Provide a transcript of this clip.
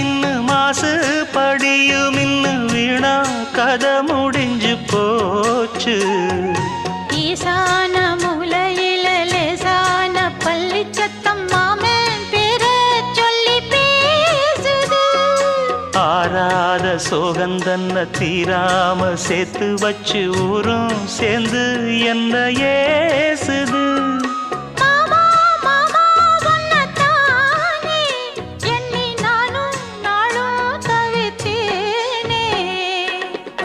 இன்னு மாசு படியும் இன்னு வீணா கதை முடிஞ்சு போச்சு. ஈசான மூலையில லேசான பள்ளி சத்தம் மாமன் பேர சொல்லி பேசுது. ஆறாத சோகந்தன்ன தீராம சேர்த்து வச்சு ஊரும் சேர்ந்து என்ன ஏசுது.